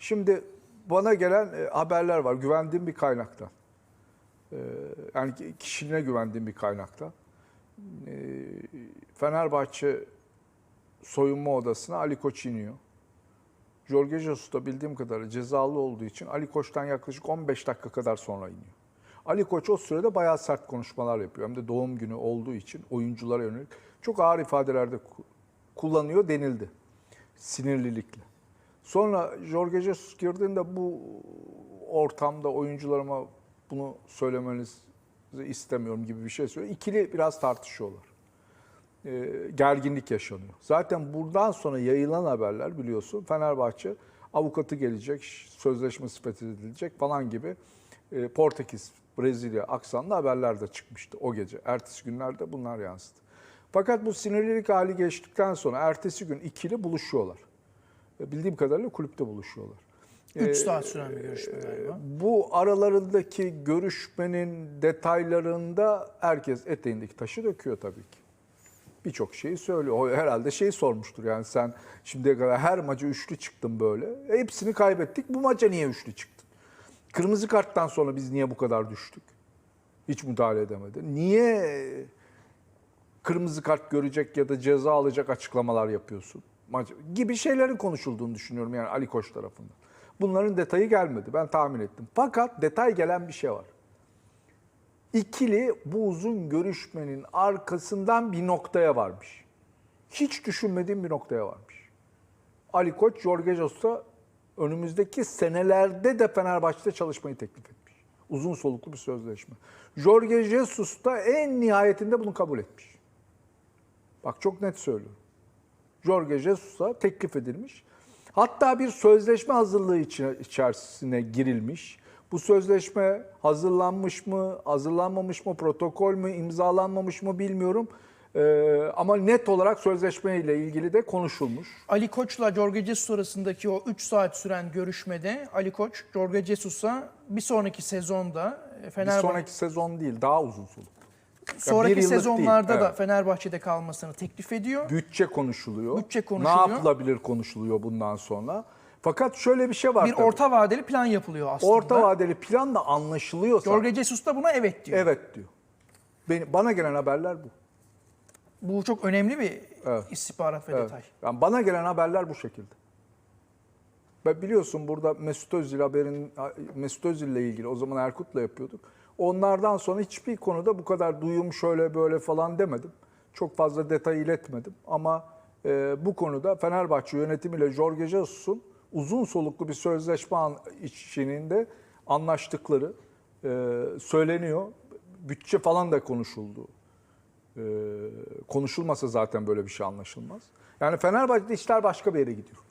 Şimdi bana gelen e, haberler var güvendiğim bir kaynaktan. E, yani ki- kişiliğine güvendiğim bir kaynaktan. E, Fenerbahçe soyunma odasına Ali Koç iniyor. Jorge Jesus da bildiğim kadarıyla cezalı olduğu için Ali Koç'tan yaklaşık 15 dakika kadar sonra iniyor. Ali Koç o sürede bayağı sert konuşmalar yapıyor. Hem de doğum günü olduğu için oyunculara yönelik çok ağır ifadelerde ku- kullanıyor denildi. Sinirlilikle. Sonra Jorge Jesus girdiğinde bu ortamda oyuncularıma bunu söylemenizi istemiyorum gibi bir şey söylüyor. İkili biraz tartışıyorlar. Ee, gerginlik yaşanıyor. Zaten buradan sonra yayılan haberler biliyorsun Fenerbahçe avukatı gelecek, sözleşmesi fethedilecek falan gibi e, Portekiz, Brezilya aksanlı haberler de çıkmıştı o gece. Ertesi günlerde bunlar yansıdı. Fakat bu sinirlilik hali geçtikten sonra ertesi gün ikili buluşuyorlar. E, Bildiğim kadarıyla kulüpte buluşuyorlar. 3 Ee, saat süren bir görüşme galiba. Bu aralarındaki görüşmenin detaylarında herkes eteğindeki taşı döküyor tabii ki. Birçok şeyi söylüyor. O herhalde şeyi sormuştur yani sen şimdiye kadar her maça üçlü çıktın böyle. E, hepsini kaybettik. Bu maça niye üçlü çıktın? Kırmızı karttan sonra biz niye bu kadar düştük? Hiç müdahale edemedi. Niye kırmızı kart görecek ya da ceza alacak açıklamalar yapıyorsun? Maç gibi şeylerin konuşulduğunu düşünüyorum yani Ali Koç tarafından. Bunların detayı gelmedi. Ben tahmin ettim. Fakat detay gelen bir şey var. İkili bu uzun görüşmenin arkasından bir noktaya varmış. Hiç düşünmediğim bir noktaya varmış. Ali Koç, Jorge Jesus'a önümüzdeki senelerde de Fenerbahçe'de çalışmayı teklif etmiş. Uzun soluklu bir sözleşme. Jorge Jesus da en nihayetinde bunu kabul etmiş. Bak çok net söylüyorum. Jorge Jesus'a teklif edilmiş. Hatta bir sözleşme hazırlığı içerisine girilmiş. Bu sözleşme hazırlanmış mı, hazırlanmamış mı, protokol mü, imzalanmamış mı bilmiyorum. Ee, ama net olarak sözleşme ile ilgili de konuşulmuş. Ali Koç'la Jorge Jesus arasındaki o 3 saat süren görüşmede Ali Koç, Jorge Jesus'a bir sonraki sezonda e, Bir Fenerbahçe sonraki sezon değil, daha uzun soluk. Sonraki yıllık değil, sezonlarda da evet. Fenerbahçe'de kalmasını teklif ediyor. Bütçe konuşuluyor. Bütçe konuşuluyor. Ne yapılabilir konuşuluyor bundan sonra. Fakat şöyle bir şey var Bir tabii. orta vadeli plan yapılıyor aslında. Orta vadeli plan da anlaşılıyorsa Jorge Jesus da buna evet diyor. evet diyor. Beni, bana gelen haberler bu. Bu çok önemli bir Evet. istihbarat ve Evet. detay. Yani bana gelen haberler bu şekilde. Ve biliyorsun burada Mesut Özil haberin Mesut Özil ile ilgili o zaman Erkut'la yapıyorduk. Onlardan sonra hiçbir konuda bu kadar duyum şöyle böyle falan demedim. Çok fazla detay iletmedim ama e, bu konuda Fenerbahçe yönetimiyle Jorge Jesus'un uzun soluklu bir sözleşme içinde anlaştıkları e, söyleniyor. Bütçe falan da konuşuldu. Ee, konuşulmasa zaten böyle bir şey anlaşılmaz. Yani Fenerbahçe'de işler başka bir yere gidiyor.